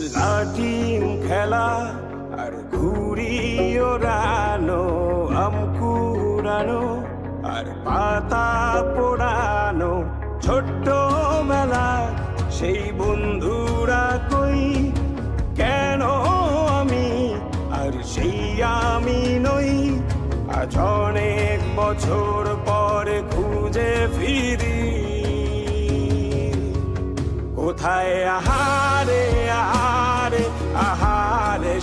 লাটিম খেলা আর ঘুড়ি ওড়ানো আম কুড়ানো আর পাতা পোড়ানো ছোট্ট মেলা সেই বন্ধুরা কই কেন আমি আর সেই আমি নই আজ অনেক বছর পরে খুঁজে ফিরি কোথায় আহারে